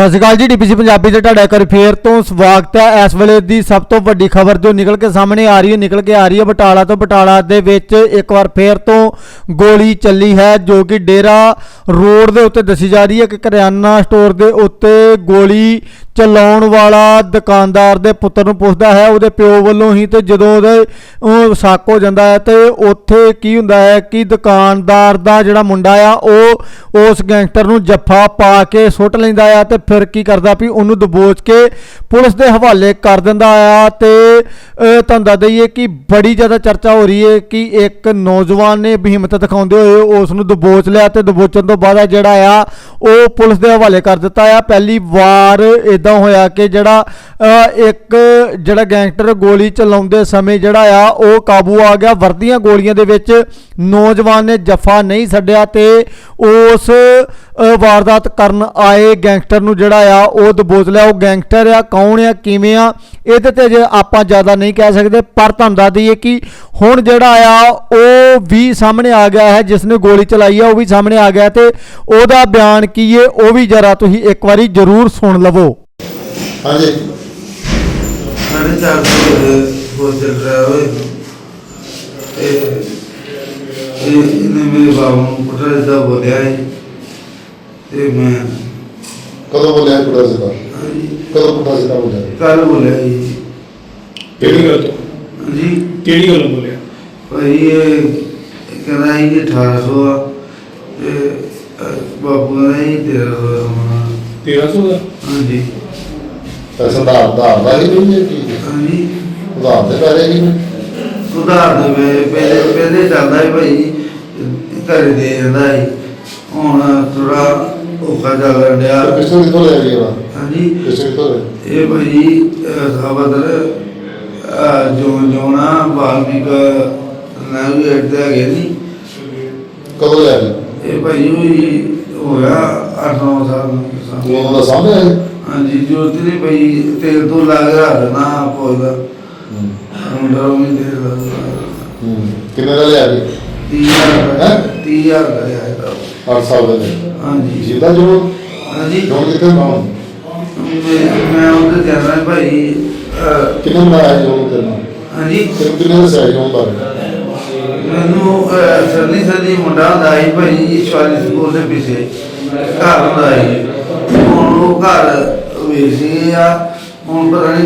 ਸਤਿ ਸ਼੍ਰੀ ਅਕਾਲ ਜੀ, ਡੀਪੀਸੀ ਪੰਜਾਬੀ ਤੇ ਤੁਹਾਡਾ ਇੱਕ ਵਾਰ ਫੇਰ ਤੋਂ ਸਵਾਗਤ ਹੈ। ਇਸ ਵੇਲੇ ਦੀ ਸਭ ਤੋਂ ਵੱਡੀ ਖਬਰ ਜੋ ਨਿਕਲ ਕੇ ਸਾਹਮਣੇ ਆ ਰਹੀ ਹੈ, ਨਿਕਲ ਕੇ ਆ ਰਹੀ ਹੈ ਬਟਾਲਾ ਤੋਂ। ਬਟਾਲਾ ਦੇ ਵਿੱਚ ਇੱਕ ਵਾਰ ਫੇਰ ਤੋਂ ਗੋਲੀ ਚੱਲੀ ਹੈ, ਜੋ ਕਿ ਡੇਰਾ ਰੋਡ ਦੇ ਉੱਤੇ ਦੱਸੀ ਜਾ ਰਹੀ ਹੈ ਕਿ ਕਰਿਆਨਾ ਸਟੋਰ ਦੇ ਉੱਤੇ ਗੋਲੀ ਚਲਾਉਣ ਵਾਲਾ ਦੁਕਾਨਦਾਰ ਦੇ ਪੁੱਤਰ ਨੂੰ ਪੁੱਛਦਾ ਹੈ। ਉਹਦੇ ਪਿਓ ਵੱਲੋਂ ਹੀ ਤੇ ਜਦੋਂ ਉਹਦੇ, ਉਹ ਸ਼ੱਕ ਹੋ ਜਾਂਦਾ ਹੈ ਤੇ ਉੱਥੇ ਕੀ ਹੁੰਦਾ ਹੈ ਕਿ ਦੁਕਾਨਦਾਰ ਦਾ ਜਿਹੜਾ ਮੁੰਡਾ ਆ, ਉਹ ਉਸ ਗੈਂਗਸਟਰ ਨੂੰ ਜੱਫਾ ਪਾ ਕੇ ਸੁੱਟ ਲੈਂਦਾ ਆ ਤੇ ਫਿਰ ਕੀ ਕਰਦਾ ਵੀ ਉਹਨੂੰ ਦਬੋਚ ਕੇ ਪੁਲਿਸ ਦੇ ਹਵਾਲੇ ਕਰ ਦਿੰਦਾ ਆ ਤੇ ਤੁਹਾਨੂੰ ਦੱਸ ਦਈਏ ਕਿ ਬੜੀ ਜ਼ਿਆਦਾ ਚਰਚਾ ਹੋ ਰਹੀ ਹੈ ਕਿ ਇੱਕ ਨੌਜਵਾਨ ਨੇ ਹਿੰਮਤ ਦਿਖਾਉਂਦੇ ਹੋਏ ਉਸ ਨੂੰ ਦਬੋਚ ਲਿਆ ਤੇ ਦਬੋਚਣ ਤੋਂ ਬਾਅਦ ਜਿਹੜਾ ਆ ਉਹ ਪੁਲਿਸ ਦੇ ਹਵਾਲੇ ਕਰ ਦਿੱਤਾ ਆ। ਪਹਿਲੀ ਵਾਰ ਇਦਾਂ ਹੋਇਆ ਕਿ ਜਿਹੜਾ ਇੱਕ ਜਿਹੜਾ ਗੈਂਗਸਟਰ ਗੋਲੀ ਚਲਾਉਂਦੇ ਸਮੇਂ ਜਿਹੜਾ ਆ, ਉਹ ਕਾਬੂ ਆ ਗਿਆ। ਵਰਦੀਆਂ ਗੋਲੀਆਂ ਦੇ ਵਿੱਚ ਨੌਜਵਾਨ ਨੇ ਜੱਫਾ ਨਹੀਂ ਛੱਡਿਆ ਤੇ ਉਸ ਵਾਰਦਾਤ ਕਰਨ ਆਏ ਗੈਂਗਸਟਰ ਨੂੰ ਜਿਹੜਾ ਆ, ਉਹ ਦਬੋਚ ਲਿਆ। ਉਹ ਗੈਂਗਸਟਰ ਆ, ਕੌਣ ਆ, ਕਿਵੇਂ ਆ, ਇਹਦੇ ਤੇ ਜੇ ਆਪਾਂ ਜ਼ਿਆਦਾ ਨਹੀਂ ਕਹਿ ਸਕਦੇ। ਪਰ ਤੁਹਾਨੂੰ ਦੱਸ ਦਈਏ ਕਿ ਹੁਣ ਜਿਹੜਾ ਆ, ਉਹ ਵੀ ਸਾਹਮਣੇ ਆ ਗਿਆ ਹੈ ਜਿਸ ਨੇ ਗੋਲੀ ਚਲਾਈ ਆ ਉਹ ਵੀ ਸਾਹਮਣੇ ਆ ਗਿਆ ਤੇ ਉਹਦਾ ਬਿਆਨ ਕੀ ਹੈ ਉਹ ਵੀ ਜਰਾ ਤੁਸੀਂ ਇੱਕ ਵਾਰੀ ਜ਼ਰੂਰ ਸੁਣ ਲਵੋ। ਹਾਂਜੀ। ਸਾਢੇ ਚਾਰ ਸੌ ਹੋ ਚੱਲ ਰਿਹਾ ਹੋਏ। ਇਹ ਇਹ ਇਹਨੇ ਮੇਰੇ ਬਾਬੂ ਨੂੰ ਪੁੱਟਾ ਜਿੱਦਾਂ ਬੋਲਿਆ ਹੈ ਤੇ ਮੈਂ ਕਦੋਂ ਬੋਲਿਆ ਹਾਂਜੀ, ਕਦੋਂ ਬੋਲਿਆ ਕੱਲ ਬੋਲਿਆ ਜੀ ਕਿਹੜੀ ਗੱਲ ਤੋਂ? ਹਾਂਜੀ। ਕਿਹੜੀ ਗੱਲ ਬੋਲਿਆ? ਭਾਈ ਇਹ ਕਹਿੰਦਾ ਸੀ ਕਿ 1800 ਆ ਤੇ ਅਹ, ਬਾਪੂ ਕਹਿੰਦਾ ਸੀ 1300 ਆ। 1300 ਦਾ? ਹਾਂਜੀ। ਪੈਸਾ ਦਾ ਦਾ ਦਾ ਹੀ ਨਹੀਂ ਕੀ ਹਾਂਜੀ। ਉਧਾਰ ਦੇ ਪੈਰੇ ਹੀ ਨੇ ਉਧਾਰ ਦੇ ਵੇ ਪਹਿਲੇ ਪਹਿਲੇ ਚੱਲਦਾ ਹੈ ਭਾਈ ਘਰੇ ਦੇ ਜਾਂਦਾ ਹੈ ਹੁਣ ਥੋੜਾ ਔਖਾ ਚੱਲ ਰਿਹਾ ਤੇ ਪਿਸਤੌਲ ਕਿੱਥੋਂ ਲੈ ਗਈ ਉਹ ਹਾਂਜੀ। ਪਿਸਤੌਲ ਕਿੱਥੋਂ ਲੈ ਇਹ ਭਾਈ ਸਾਬਦਰ ਜੋ ਜੋਨਾ ਬਾਲਮਿਕ ਨਾਵੀ ਅੜਦਾ ਹੈਗੇ ਨਹੀਂ ਕਦੋਂ ਲੈ ਗਈ ਇਹ ਭਾਈ ਹੋਈ ਹੋਇਆ 8-9 ਸਾਲ ਨੂੰ। ਉਹ ਦਾ ਸਾਹਮਣੇ ਆਏ। ਹਾਂਜੀ ਜੋਤੀ ਨੇ ਭਾਈ ਤੇਲ ਤੋਂ ਲਾ ਕੇ ਰੱਖ ਦੇਣਾ ਪੌਦਾ ਮੁੰਡਾ ਉਹ ਵੀ ਦੇ ਦਾ ਹੂੰ। ਕਿੰਨੇ ਦਾ ਲਿਆ ਗਈ 30000 ਹੈਂ? 30000 ਦਾ ਆਇਆ 8 ਸਾਲ ਦੇ। ਨੇ ਹਾਂਜੀ। ਜਿੰਦਾ ਜੋ ਹਾਂਜੀ। ਜੋ ਕਿੱਥੇ ਪਾਉਂ ਮੈਂ ਉਹਦੇ ਕਹਿੰਦਾ ਭਾਈ ਅਹ, ਕਿੰਨੇ ਬਣਾਇਆ ਜੋ ਕਰਨਾ ਹਾਂਜੀ। ਕਿੰਨੇ ਦਾ ਸਾਈਜ਼ ਹੁੰਦਾ ਮੈਨੂੰ ਅਹ, ਸਰਦੀ ਮੁੰਡਾ ਹੁੰਦਾ ਸੀ ਭਾਈ ਸ਼ਵਾਲੀ ਸਕੂਲ ਦੇ ਪਿੱਛੇ ਘਰ ਹੁੰਦਾ ਸੀ। ਹੁਣ ਉਹ ਘਰ ਵੇਚੀ ਆ ਹੁਣ ਪਤਾ ਨਹੀਂ